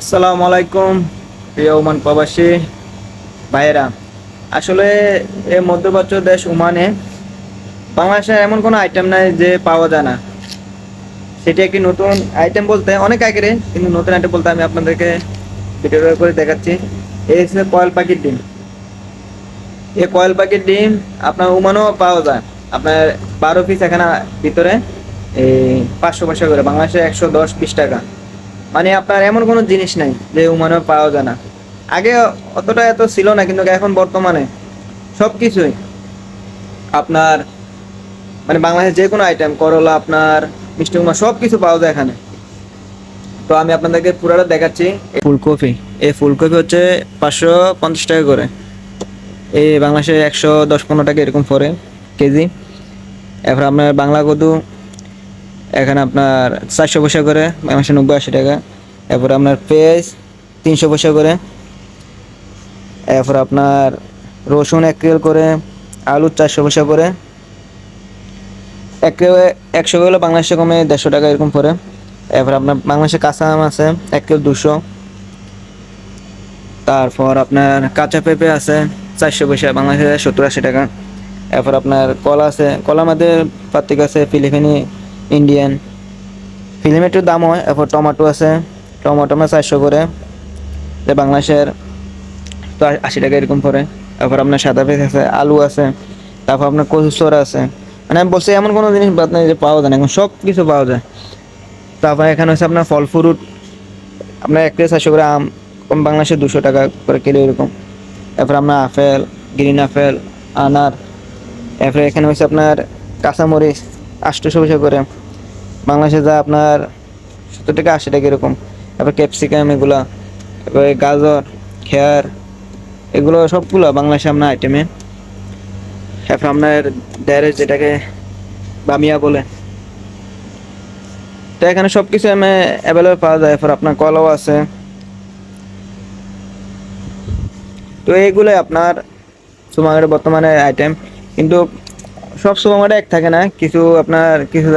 আসসালামু আলাইকুম, প্রিয় ওমান প্রবাসী ভাইয়েরা। আসলে এ মধ্যপ্রাচ্য দেশ ওমানে বাংলাদেশে এমন কোনো আইটেম নাই যে পাওয়া যায় না। সেটি একটি নতুন আইটেম বলতে, অনেক আগের কিন্তু নতুন আইটেম বলতে আমি আপনাদেরকে ভিডিও করে দেখাচ্ছি। এই হচ্ছে কয়েল পাখির ডিম। এই কয়েল পাখির ডিম আপনার ওমানও পাওয়া যায়। আপনার বারো পিস এখানে ভিতরে, এই পাঁচশো পয়সা করে, বাংলাদেশে একশো দশ বিশ টাকা। মানে আপনার এমন কোনো জিনিস নাই যে ওমানে পাওয়া যায় না। আগে অতটা এত ছিল না কিন্তু এখন বর্তমানে সব কিছুই আপনার মানে বাংলাদেশের যে কোনো আইটেম করলা আপনার মিষ্টি কুমড়া সব কিছু পাওয়া যায় এখানে। তো আমি আপনাদেরকে পুরোটা দেখাচ্ছি। ফুলকপি। এই ফুলকপি হচ্ছে পাঁচশো পঞ্চাশ টাকা করে। এই বাংলাদেশে একশো দশ পনেরো টাকা এরকম পড়ে কেজি। এরপর আপনার বাংলা কদু এখানে আপনার চারশো পয়সা করে বাংলাদেশে নব্বই, আশি টাকা। এরপর আপনার পেঁয়াজ তিনশো পয়সা করে। এরপর আপনার রসুন এক কিলো করে, আলু চারশো পয়সা করে। এক কিলো, একশো কিলো বাংলাদেশে কমে দেড়শো টাকা এরকম পড়ে এরপর আপনার বাংলাদেশে কাঁচা আম আছে, এক কিলো দুশো। তারপর আপনার কাঁচা পেঁপে আছে, চারশো পয়সা, বাংলাদেশে সত্তর আশি টাকা। এরপর আপনার কলা আছে, কলার মধ্যে পার্থক্য আছে, ফিলিপিনি ইন্ডিয়ান ফিলিম একটু দাম হয়, এরপর টমেটো আছে। টমেটো আমার চারশো করে। যে বাংলাদেশের, তো আশি টাকা এরকম পড়ে। তারপর আপনার সাদা পেঁয়াজ আছে, আলু আছে, তারপর আপনার কচুর আছে। মানে আমি বলছি, এমন কোনো জিনিস বাদ নেই যে পাওয়া যায় না, এখন সব কিছু পাওয়া যায়। তারপর এখানে হচ্ছে আপনার ফল ফ্রুট। আপনার এক কেজি চারশো করে আম, কম বাংলাদেশে দুশো টাকা করে কিলো এরকম। তারপর আপনার আপেল, গ্রিন আপেল, আনার। এরপরে এখানে হচ্ছে আপনার কাঁচামরিচ আটশোশো পয়সা করে। বাংলাদেশে যা আপনার সত্তর টাকা আশি টাকা এরকম। তারপর ক্যাপসিকাম এগুলা, তারপরে গাজর, খেয়ার, এগুলো সবগুলো বাংলাদেশে আপনার আইটেমে তারপর আপনার ড্যারেজ যেটাকে বামিয়া বলে। তো এখানে সব কিছু আমি অ্যাভেলেবল পাওয়া যায়। এরপর আপনার কলাও আছে। তো এইগুলোই আপনার সুপারমার্কেটের বর্তমানে আইটেম কিন্তু সব সুপারমার্কেটে এক থাকে না। কিছু আপনার, কিছু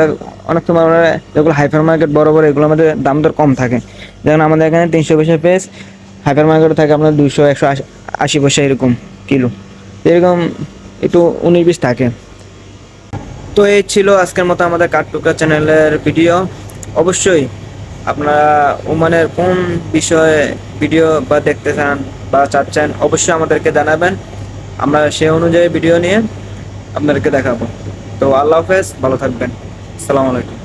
অনেক সুপারমার্কেটে যেগুলো হাইপার মার্কেট বড় বড় এগুলো আমাদের দাম দর কম থাকে। যেমন আমাদের এখানে তিনশো পয়সা পেস হাইপার মার্কেটে থাকে আপনার দুশো একশো আশি- পয়সা এরকম কিলো। এরকম একটু উনিশ বিশ থাকে। তো এই ছিল আজকের মতো আমাদের কাঠটুকা চ্যানেলের ভিডিও। অবশ্যই আপনারা ওমানের কোন বিষয়ে ভিডিও বা দেখতে চান বা চাচ্ছেন, অবশ্যই আমাদেরকে জানাবেন। আমরা সে অনুযায়ী ভিডিও নিয়ে আপনাদেরকে দেখাবো। তো আল্লাহ হাফেজ ভালো থাকবেন। আসসালামু আলাইকুম।